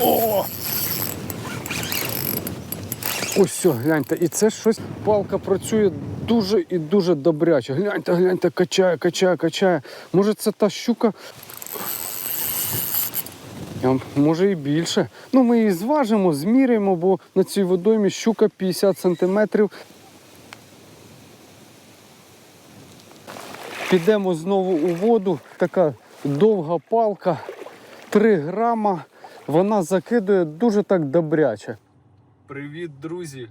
О! Ось все, гляньте, і це щось палка працює дуже і дуже добряче. Гляньте, гляньте, качає, качає, качає. Може це та щука. Може і більше. Ну, ми її зважимо, зміряємо, бо на цій водоймі щука 50 сантиметрів. Підемо знову у воду. Така довга палка, 3 грама. Вона закидує дуже так добряче. Привіт, друзі!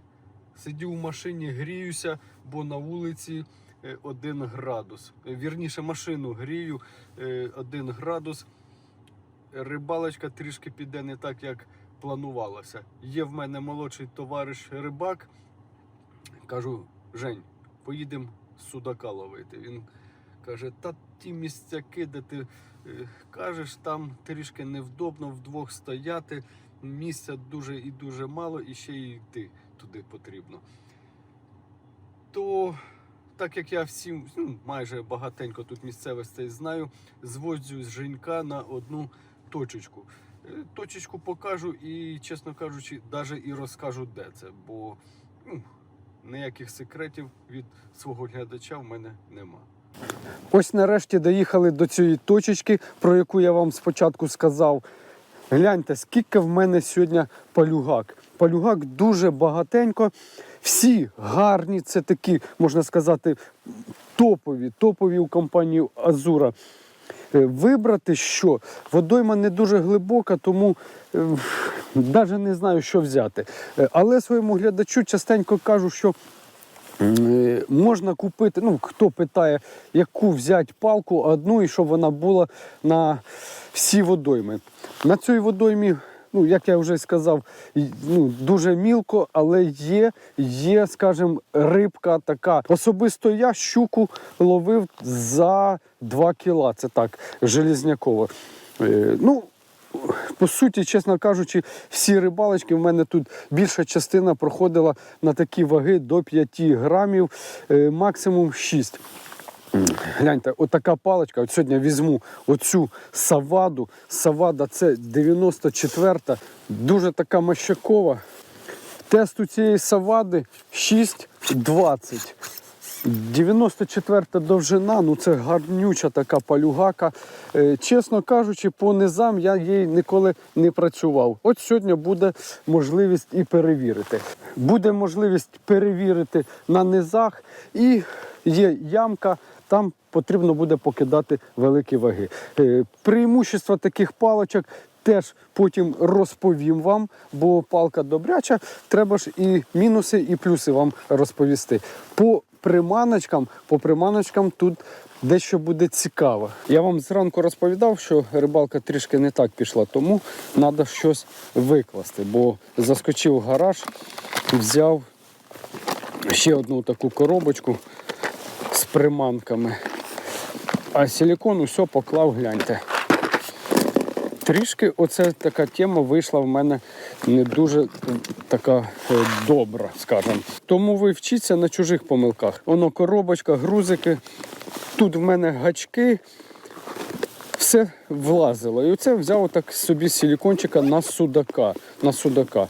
Сидю в машині, гріюся, бо на вулиці 1 градус. Е, Вірніше, машину грію 1 градус. Рибалочка трішки піде не так, як планувалося. Є в мене молодший товариш рибак. Кажу, Жень, поїдемо судака ловити. Він каже, та ті місцяки, де ти е, кажеш, там трішки невдобно вдвох стояти. Місця дуже і дуже мало, і ще й йти туди потрібно. То, так як я всім, ну, майже багатенько тут місцевостей знаю, зводжу з Женька на одну точечку. Е, Точечку покажу і, чесно кажучи, навіть і розкажу, де це, бо ну, ніяких секретів від свого глядача в мене нема. Ось нарешті доїхали до цієї точечки, про яку я вам спочатку сказав. Гляньте, скільки в мене сьогодні палюгак. Палюгак дуже багатенько. Всі гарні, це такі, можна сказати, топові, топові у компанії Азура. Е, Вибрати що? Водойма не дуже глибока, тому навіть не знаю, що взяти. Е, Але своєму глядачу частенько кажу, що Е, Можна купити, ну хто питає, яку взяти палку одну і щоб вона була на всі водойми. На цій водоймі, ну як я вже сказав, ну, дуже мілко, але є, є, скажімо, рибка така. Особисто я щуку ловив за 2 кіла. Це так, железняково. Е, Ну, по суті, чесно кажучи, всі рибалочки в мене тут більша частина проходила на такі ваги до 5 грамів, е, максимум 6. Гляньте, отака паличка. От сьогодні візьму оцю саваду. Савада це 94-та, дуже така мащакова. Тест у цієї савади 6,20. 94 довжина, ну це гарнюча така палюгака. Е, чесно кажучи, по низам я їй ніколи не працював. От сьогодні буде можливість і перевірити. Буде можливість перевірити на низах і є ямка, там потрібно буде покидати великі ваги. Е, преимущество таких палочок теж потім розповім вам, бо палка добряча, треба ж і мінуси, і плюси вам розповісти. По приманочкам, по приманочкам тут дещо буде цікаво. Я вам зранку розповідав, що рибалка трішки не так пішла, тому треба щось викласти, бо заскочив в гараж, взяв ще одну таку коробочку з приманками. А силікон усе поклав, гляньте. Трішки оце така тема вийшла в мене не дуже така е, добра, скажімо. Тому ви вчіться на чужих помилках. Воно коробочка, грузики. Тут в мене гачки. Все влазило. І оце взяв так собі силікончика на судака. На судака.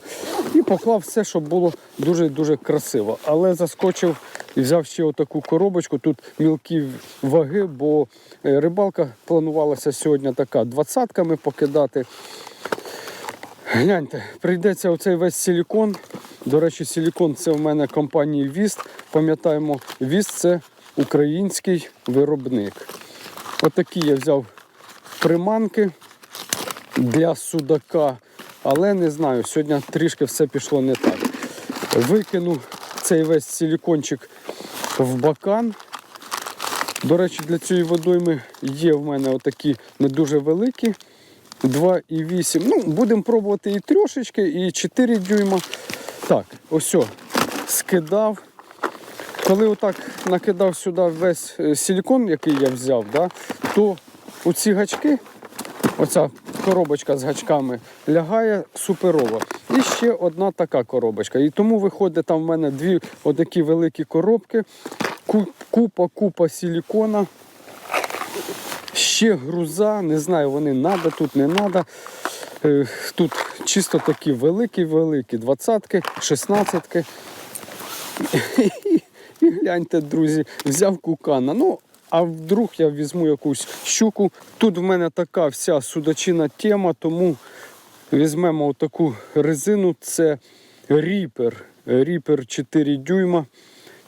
І поклав все, щоб було дуже-дуже красиво. Але заскочив і взяв ще отаку коробочку. Тут мілкі ваги, бо е, рибалка планувалася сьогодні така двадцятками покидати. Гляньте, прийдеться оцей весь силікон. До речі, силікон це в мене компанії Віст. Пам'ятаємо, Віст це український виробник. Отакі я взяв приманки для судака, але не знаю, сьогодні трішки все пішло не так. Викинув цей весь силікончик в бакан. До речі, для цієї водойми є в мене отакі не дуже великі. 2,8. Ну, будемо пробувати і трьошечки, і 4 дюйма. Так, ось, скидав. Коли отак накидав сюди весь е, силікон, який я взяв, да, то оці гачки, оця коробочка з гачками, лягає суперово. І ще одна така коробочка. І тому виходить там в мене дві отакі великі коробки, купа, купа силікона. Ще груза, не знаю, вони надо, тут не. Е, Тут чисто такі великі-великі, двадцятки, шістнадцятки. І гляньте, друзі, взяв кукана. Ну, а вдруг я візьму якусь щуку. Тут в мене така вся судачина тема, тому візьмемо таку резину. Це ріпер. Ріпер 4 дюйма.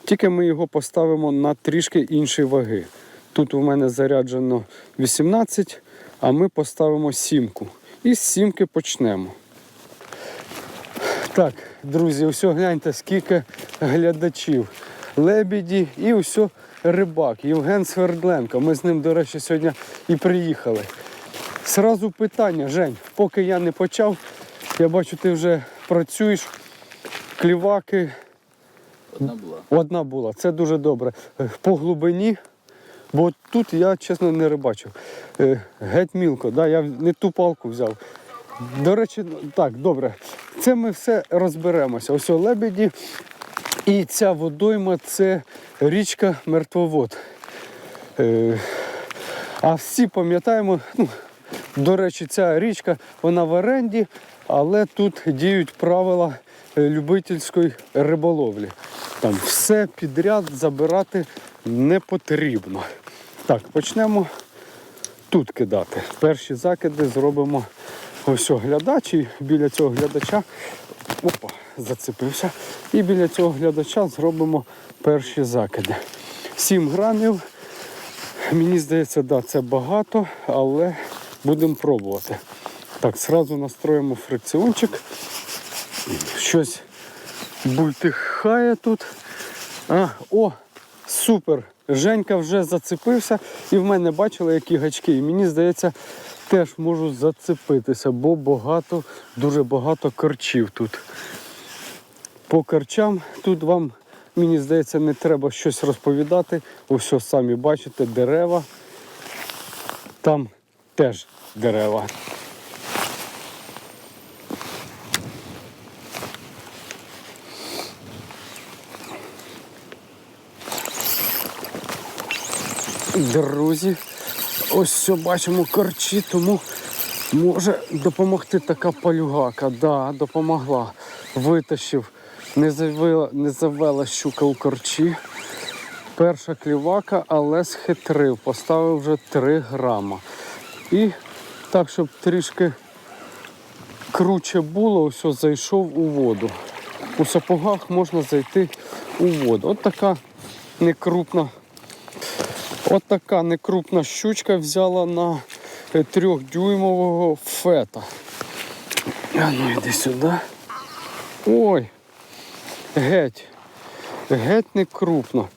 Тільки ми його поставимо на трішки інші ваги. Тут у мене заряджено 18, а ми поставимо сімку. І з сімки почнемо. Так, друзі, ось гляньте, скільки глядачів. Лебіді і ось рибак Євген Свердленко. Ми з ним, до речі, сьогодні і приїхали. Сразу питання, Жень, поки я не почав, я бачу, ти вже працюєш. Кліваки Одна була. одна була. Це дуже добре. Е, По глибині, бо тут я, чесно, не рибачив. Е, Геть мілко, да, я не ту палку взяв. До речі, ну, так, добре. Це ми все розберемося. Ось лебеді. І ця водойма це річка Мертвовод. Е, А всі пам'ятаємо, ну, до речі, ця річка вона в оренді, але тут діють правила е, любительської риболовлі. Там все підряд забирати не потрібно. Так, почнемо тут кидати. Перші закиди зробимо ось о, глядач, і біля цього глядача. Опа, зацепився. І біля цього глядача зробимо перші закиди. 7 грамів. Мені здається, да, це багато, але будемо пробувати. Так, зразу настроїмо фрикціончик. Щось бультихає тут. А, о, супер! Женька вже зацепився і в мене бачили, які гачки. І мені здається, теж можу зацепитися, бо багато, дуже багато корчів тут. По корчам тут вам, мені здається, не треба щось розповідати. Ось самі бачите, дерева. Там теж дерева. Друзі, ось все бачимо корчі, тому може допомогти така палюгака. Да, допомогла. Витащив, не завела, не завела щука у корчі. Перша клівака, але схитрив, поставив вже 3 грама. І так, щоб трішки круче було, ось зайшов у воду. У сапогах можна зайти у воду. От така некрупна От така некрупна щучка взяла на е, трьохдюймового фета. А ну йди сюди. Ой. Геть. Геть не крупно.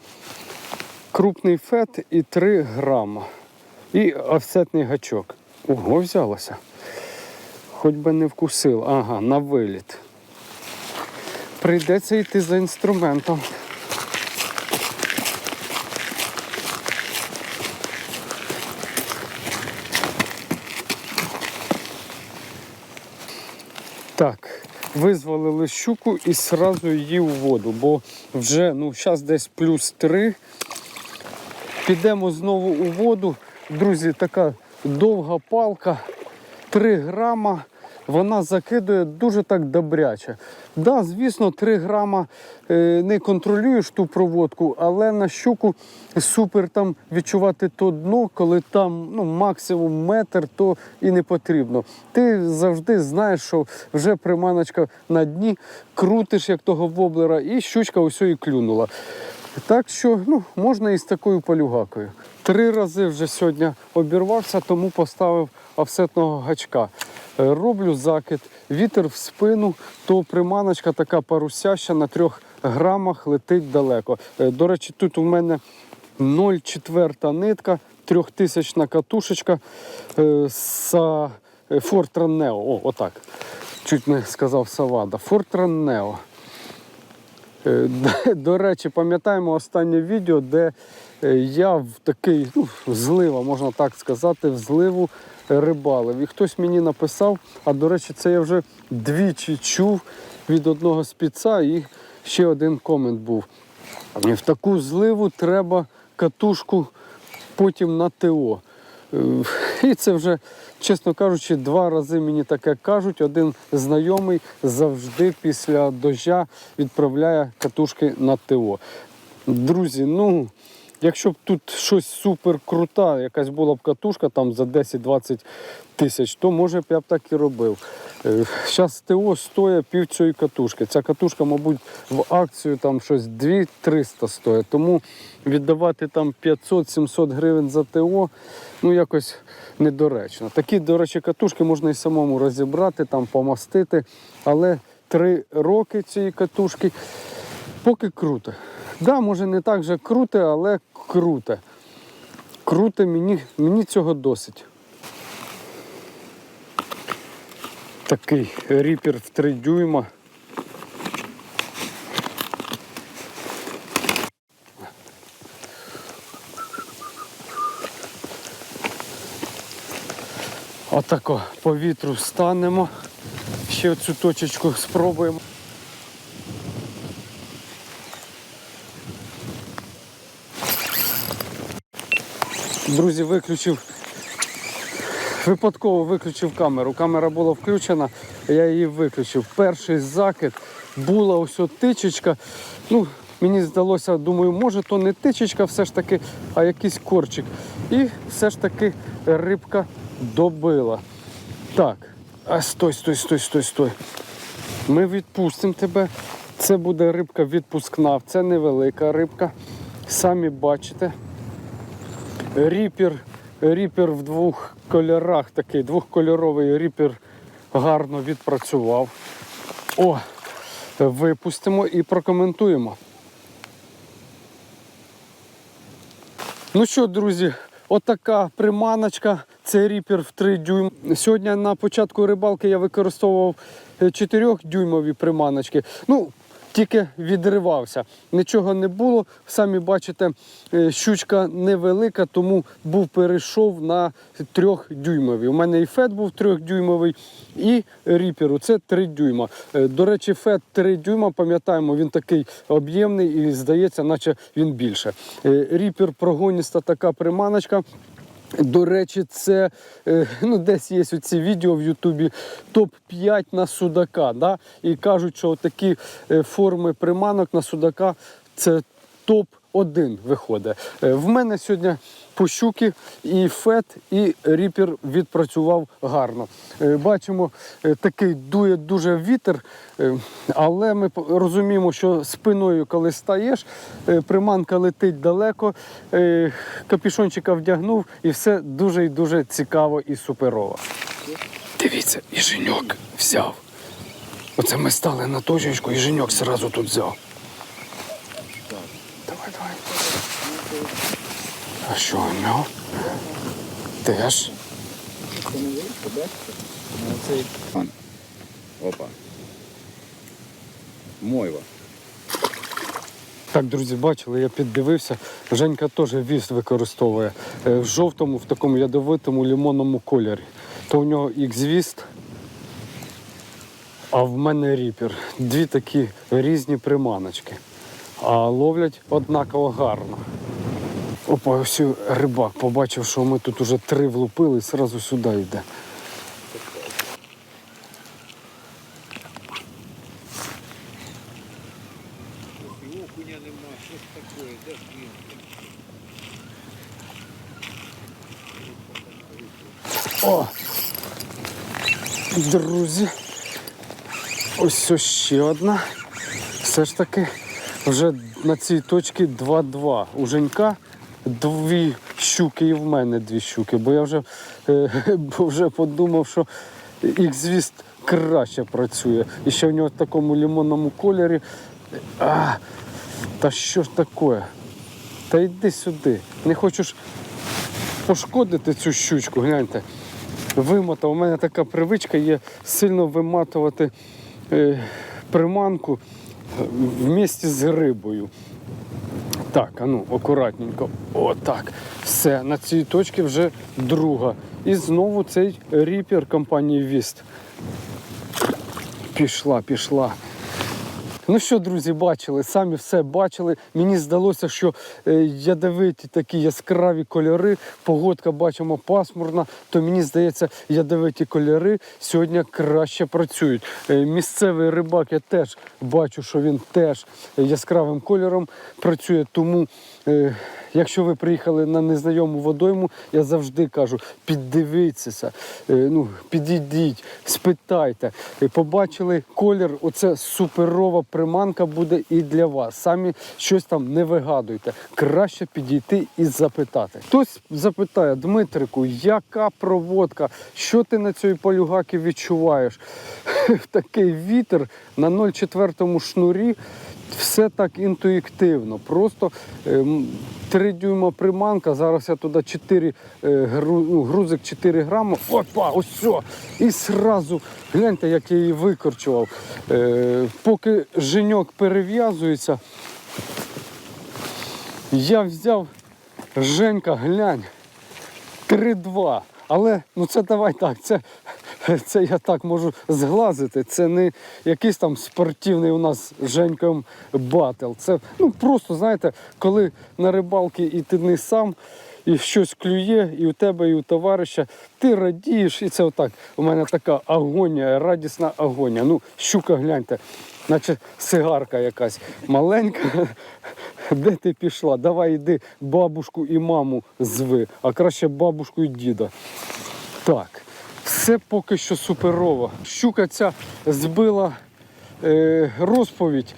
Крупний фет і 3 грама. І офсетний гачок. Ого, взялося. Хоч би не вкусив. Ага, на виліт. Прийдеться йти за інструментом. Так, визволили щуку і одразу її у воду, бо вже ну, зараз десь плюс 3. Підемо знову у воду. Друзі, така довга палка, 3 грама. Вона закидує дуже так добряче. Да, звісно, 3 грама е, не контролюєш ту проводку, але на щуку супер там відчувати то дно, коли там ну, максимум метр, то і не потрібно. Ти завжди знаєш, що вже приманочка на дні, крутиш як того воблера, і щучка ось і клюнула. Так що ну, можна і з такою полюгакою. Три рази вже сьогодні обірвався, тому поставив офсетного гачка. Е, Роблю закид, вітер в спину, то приманочка така парусяща на трьох грамах летить далеко. Е, До речі, тут у мене 0,4 нитка, трьохтисячна катушечка са е, Neo. О, отак. Чуть не сказав Савада. Fortran Neo. Е, до- речі, пам'ятаємо останнє відео, де е, я в такий ну, злива, можна так сказати, в зливу рибалив. І хтось мені написав, а до речі, це я вже двічі чув від одного спіца, і ще один комент був. В таку зливу треба катушку потім на ТО. І це вже, чесно кажучи, два рази мені таке кажуть. Один знайомий завжди після дождя відправляє катушки на ТО. Друзі, ну. Якщо б тут щось супер крута, якась була б катушка там за 10-20 тисяч, то може б я б так і робив. Зараз ТО стоїть пів цієї катушки. Ця катушка, мабуть, в акцію там щось 2-300 стоїть. Тому віддавати там 500-700 гривень за ТО, ну якось недоречно. Такі, до речі, катушки можна і самому розібрати, там помастити. Але три роки цієї катушки поки круто. Да, може не так же круте, але круте. Круте, мені, мені цього досить. Такий ріпер в 3 дюйма. Отако по вітру встанемо. Ще цю точечку спробуємо. Друзі, виключив. Випадково виключив камеру. Камера була включена, я її виключив. Перший закид була ось тичечка. Ну, мені здалося, думаю, може то не тичечка все ж таки, а якийсь корчик. І все ж таки рибка добила. Так, а стой, стой, стой, стой, стой. Ми відпустимо тебе. Це буде рибка відпускна, це невелика рибка. Самі бачите. Ріпер, ріпер в двох кольорах, такий двохкольоровий ріпер гарно відпрацював. О, випустимо і прокоментуємо. Ну що, друзі, отака приманочка. Це ріпер в 3 дюйм. Сьогодні на початку рибалки я використовував 4-дюймові приманочки. Ну, тільки відривався. Нічого не було. Самі бачите, е, щучка невелика, тому був перейшов на трьохдюймові. У мене і фет був трьохдюймовий, і ріперу це 3 дюйма. Е, До речі, фет 3 дюйма, пам'ятаємо, він такий об'ємний і здається, наче він більше. Е, Ріпер прогоніста така приманочка. До речі, це е, ну, десь є ці відео в Ютубі топ-5 на судака. Да? І кажуть, що такі е, форми приманок на судака це топ-1 виходить. Е, В мене сьогодні по щуки і фет, і ріпер відпрацював гарно. Е, Бачимо, е, такий дує дуже вітер, але ми розуміємо, що спиною, коли стаєш, приманка летить далеко, капішончика вдягнув і все дуже і дуже цікаво і суперово. Дивіться, і женьок взяв. Оце ми стали на точечку, і женьок одразу тут взяв. Давай, давай. А що у нього? Теж. Опа. Мойва. Так, друзі, бачили, я піддивився. Женька теж віст використовує е, в жовтому, в такому ядовитому лимонному кольорі. То у нього X-віст, а в мене ріпер. Дві такі різні приманочки. А ловлять однаково гарно. Опа, ось рибак побачив, що ми тут уже три влупили, і одразу сюди йде. О! Друзі. Ось ось ще одна. Все ж таки вже на цій точці 2-2. У Женька дві щуки і в мене дві щуки, бо я вже, е, бо вже подумав, що їх звіст краще працює. І ще в нього в такому лимонному кольорі. А, та що ж таке? Та йди сюди. Не хочеш пошкодити цю щучку, гляньте. Вимотав. У мене така привичка є сильно виматувати е, приманку в місті з рибою. Так, а ну, акуратненько. Отак. Все, на цій точці вже друга. І знову цей ріпер компанії Віст. Пішла, пішла. Ну що, друзі, бачили, самі все бачили. Мені здалося, що е, ядовиті такі яскраві кольори. Погодка бачимо пасмурна, то мені здається, ядовиті кольори сьогодні краще працюють. Е, Місцевий рибак я теж бачу, що він теж яскравим кольором працює. Тому, е, якщо ви приїхали на незнайому водойму, я завжди кажу, піддивіться, е, ну, підійдіть, спитайте. Е, Побачили колір, оце суперова приманка буде і для вас. Самі щось там не вигадуйте. Краще підійти і запитати. Хтось запитає, Дмитрику, яка проводка? Що ти на цій полюгакі відчуваєш? Такий вітер на 0,4 шнурі. Все так інтуїктивно. Просто ем, 3 дюйма приманка. Зараз я туди 4 е, ну, грузик 4 грами. Опа, ось все. І зразу гляньте, як я її викорчував. Е, поки женьок перев'язується, я взяв Женька, глянь. 3-2. Але ну це давай так. Це, це я так можу зглазити. Це не якийсь там спортивний у нас Женьком батл. Це ну просто знаєте, коли на рибалки і ти не сам. І щось клює, і у тебе, і у товариша, ти радієш, і це отак. У мене така агонія, радісна агонія. Ну, щука, гляньте, наче сигарка якась маленька. Де ти пішла? Давай йди бабушку і маму зви, а краще бабушку і діда. Так, все поки що суперово. Щука ця збила е, розповідь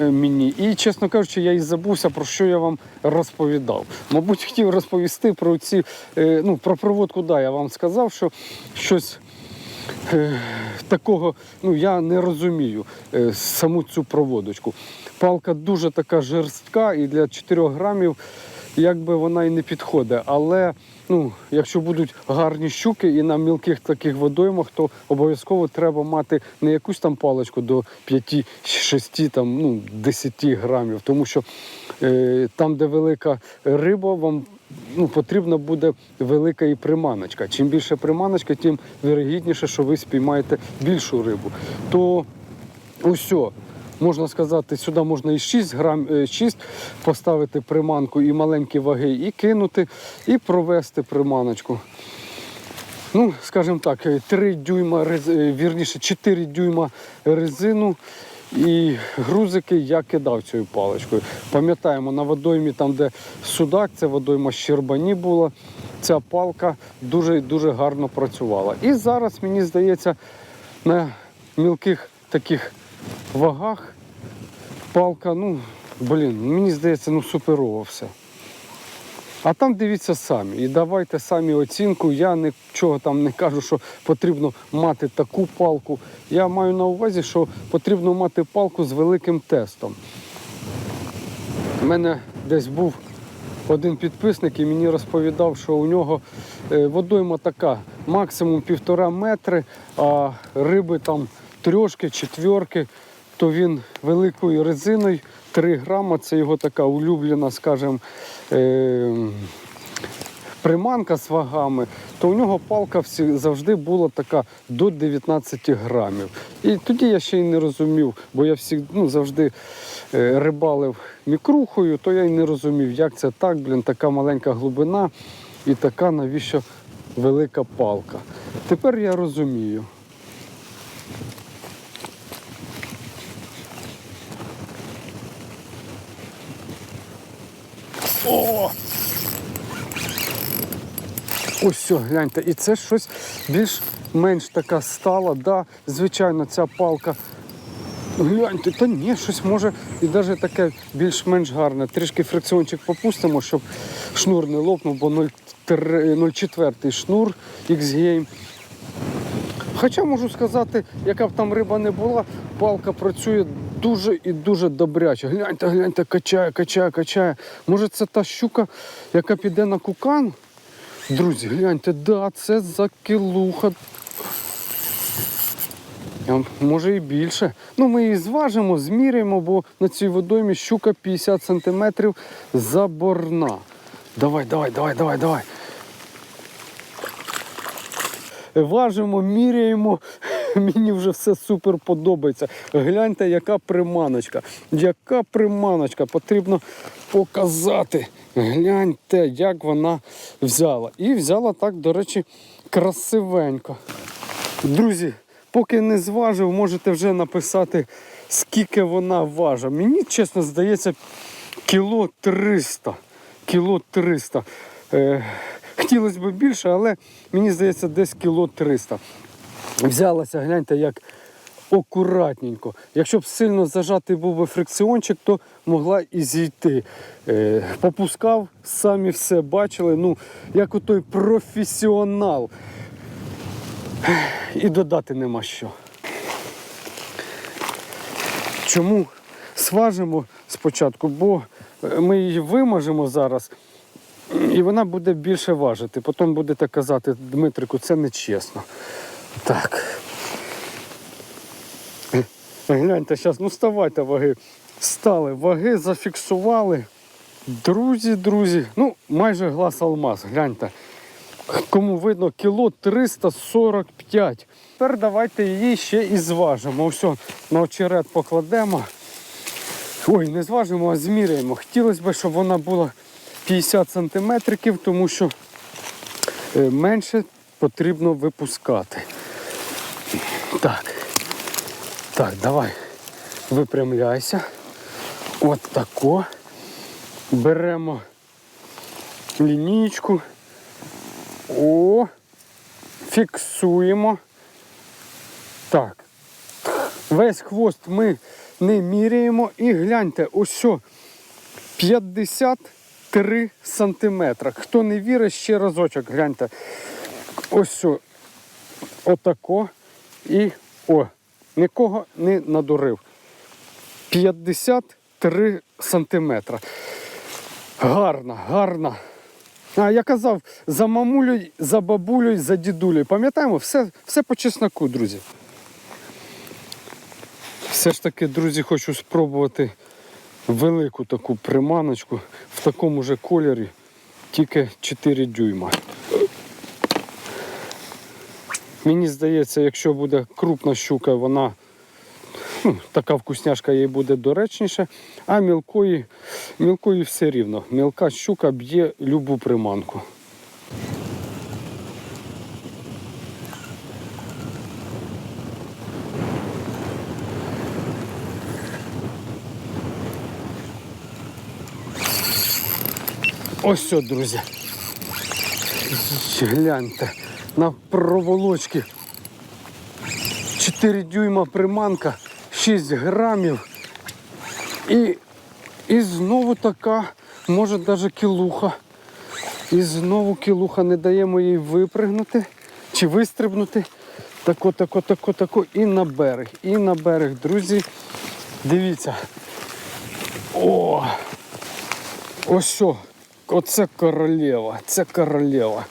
е, мені. І, чесно кажучи, я і забувся, про що я вам розповідав. Мабуть, хотів розповісти про ці, е, ну, про проводку, да, я вам сказав, що щось. Е, Такого ну я не розумію е, саму цю проводочку. Палка дуже така жорстка і для 4 грамів якби вона і не підходить. Але ну, якщо будуть гарні щуки і на мілких таких водоймах, то обов'язково треба мати не якусь там паличку до 5-6, там, ну, 10 грамів. Тому що е, там, де велика риба, вам ну, потрібна буде велика і приманочка. Чим більше приманочка, тим вірогідніше, що ви спіймаєте більшу рибу. То усьо. Можна сказати, сюди можна і 6 грам, е, 6 поставити приманку і маленькі ваги, і кинути, і провести приманочку. Ну, скажімо так, 3 дюйма, е, вірніше 4 дюйма резину і грузики я кидав цією паличкою. Пам'ятаємо, на водоймі, там, де судак, це водойма Щербані була, ця палка дуже дуже гарно працювала. І зараз, мені здається, на мілких таких вагах палка, ну, блін, мені здається, ну суперово все. А там дивіться самі. І давайте самі оцінку. Я нічого там не кажу, що потрібно мати таку палку. Я маю на увазі, що потрібно мати палку з великим тестом. У мене десь був один підписник і мені розповідав, що у нього е, водойма така, максимум півтора метри, а риби там трьошки, четверки, то він великою резиною 3 грама, це його така улюблена, скажімо, е, приманка з вагами, то у нього палка завжди була така до 19 грамів. І тоді я ще й не розумів, бо я всі, ну, завжди е, рибалив мікрухою, то я й не розумів, як це так, блін, така маленька глибина і така навіщо велика палка. Тепер я розумію. О! Ось все, гляньте, і це щось більш-менш така стала. Да, звичайно, ця палка. Гляньте, та ні, щось може і навіть таке більш-менш гарне. Трішки фрикціончик попустимо, щоб шнур не лопнув, бо 0,4 шнур X-Game. Хоча можу сказати, яка б там риба не була, палка працює дуже і дуже добряче. Гляньте, гляньте, качає, качає, качає. Може це та щука, яка піде на кукан? Друзі, гляньте, да, це закилуха. А, Може і більше. Ну, ми її зважимо, зміряємо, бо на цій водоймі щука 50 см заборна. Давай, давай, давай, давай, давай. Важимо, міряємо. Мені вже все супер подобається. Гляньте, яка приманочка. Яка приманочка. Потрібно показати. Гляньте, як вона взяла. І взяла так, до речі, красивенько. Друзі, поки не зважив, можете вже написати, скільки вона важить. Мені, чесно, здається, кіло 300. Кіло 300. Е, хотілося б більше, але мені здається, десь кіло 300. Взялася, гляньте, як акуратненько. Якщо б сильно зажатий був би фрикціончик, то могла і зійти. Е, попускав, самі все бачили. Ну, як отой професіонал. І додати нема що. Чому сважимо спочатку? Бо ми її вимажемо зараз, і вона буде більше важити. Потім будете казати, Дмитрику, це не чесно. Так. Гляньте, зараз, ну ставайте ваги. Стали, ваги зафіксували. Друзі, друзі, ну майже глаз алмаз, гляньте. Кому видно, кіло 345. Тепер давайте її ще і зважимо. Ось на очерет покладемо. Ой, не зважимо, а зміряємо. Хотілося б, щоб вона була 50 сантиметриків, тому що е, менше потрібно випускати. Так. Так, давай. Випрямляйся. От тако. Беремо лінійку. О, фіксуємо. Так. Весь хвост ми не міряємо. І гляньте, ось 53 сантиметра. Хто не вірить, ще разочок, гляньте. Ось отако. І о, нікого не надурив. 53 сантиметра. Гарна, гарна. А я казав, за мамулю, за бабулю, за дідулю. Пам'ятаємо, все, все по чесноку, друзі. Все ж таки, друзі, хочу спробувати велику таку приманочку в такому же кольорі, тільки 4 дюйма. Мені здається, якщо буде крупна щука, вона ну, така вкусняшка їй буде доречніше, а мілкої, мілкої все рівно. Мілка щука б'є любу приманку. Ось все, друзі. Гляньте на проволочки 4 дюйма приманка, 6 грамів. І, і знову така, може навіть кілуха. І знову кілуха не даємо їй випригнути чи вистрибнути. Тако, тако, тако, тако. І на берег. І на берег, друзі. Дивіться. О! Ось що. Оце королева. Це королева.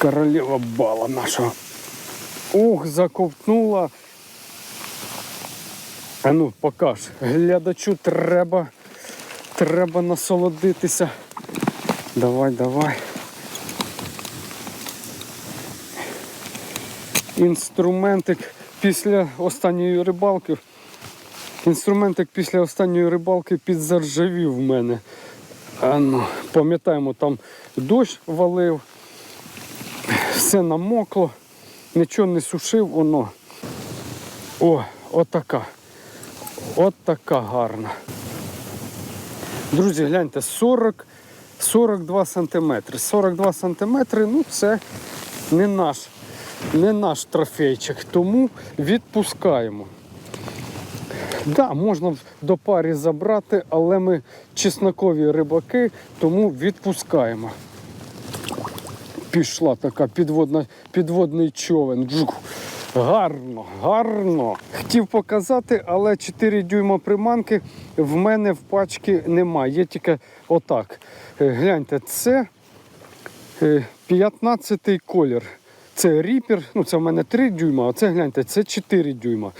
Королева бала нашого. Ух, заковтнула. А ну, покаж. Глядачу треба. Треба насолодитися. Давай, давай. Інструментик після останньої рибалки. Інструментик після останньої рибалки підзаржавів в мене. А ну, пам'ятаємо, там дощ валив, все намокло, нічого не сушив, воно. О, отака. От така гарна. Друзі, гляньте, 40, 42 сантиметри. 42 сантиметри, ну це не наш, не наш трофейчик, тому відпускаємо. Да, можна до парі забрати, але ми чеснокові рибаки, тому відпускаємо. Пішла така підводна, підводний човен. Гарно, гарно. Хотів показати, але 4 дюйма приманки в мене в пачці немає. Є тільки отак. Е, Гляньте, це 15-й колір. Це ріпер, ну це в мене 3 дюйма, а це гляньте, це 4 дюйма.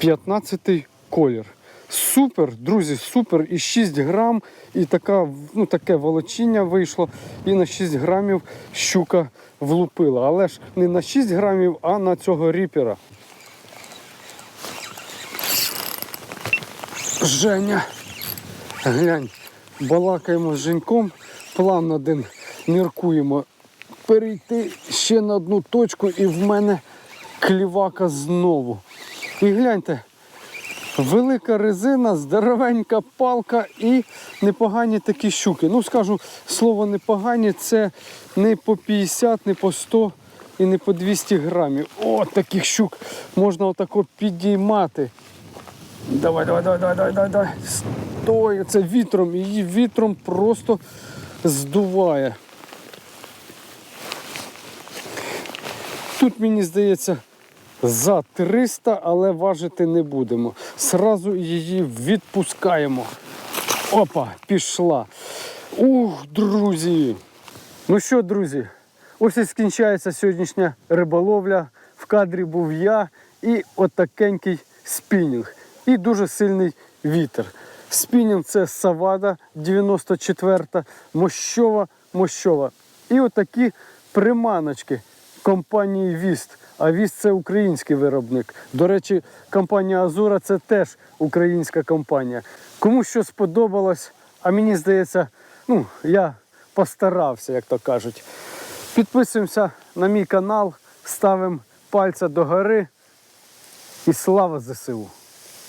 15-й колір. Супер, друзі, супер. І 6 грам, і така, ну, таке волочіння вийшло. І на 6 грамів щука влупила. Але ж не на 6 грамів, а на цього ріпера. Женя. Глянь, балакаємо з Женьком. План один міркуємо. Перейти ще на одну точку і в мене клівака знову. І гляньте велика резина, здоровенька палка і непогані такі щуки. Ну, скажу, слово непогані, це не по 50, не по 100 і не по 200 грамів. О, таких щук можна отако підіймати. Давай, давай, давай, давай, давай, давай. Стой, це вітром. Її вітром просто здуває. Тут, мені здається, за 300, але важити не будемо. Сразу її відпускаємо. Опа, пішла. Ух, друзі. Ну що, друзі, ось і скінчається сьогоднішня риболовля. В кадрі був я і отакенький спінінг. І дуже сильний вітер. Спінінг це Савада 94, Мощова, Мощова. І отакі приманочки компанії Віст. А Віст це український виробник. До речі, компанія Азура це теж українська компанія. Кому що сподобалось, а мені здається, ну, я постарався, як то кажуть. Підписуємося на мій канал, ставимо пальця догори і слава ЗСУ!